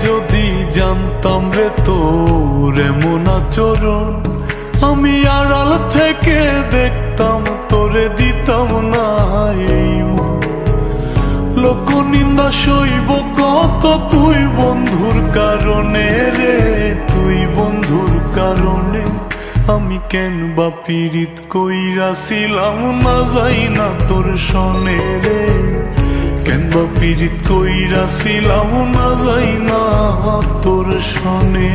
দেখতাম রে তোর এমন আচরণ, আমি আড়াল থেকে দেখতাম, তোরে দিতাম না এই লোক নিন্দা সইব কত তুই বন্ধুর কারণে রে, তুই বন্ধুর কারণে আমি কেন বা পীড়িত কইরাছিলাম না যাই না তোর সনে রে। কেন পীড়িত কইরাছিলাম না যাই না তোর সনে?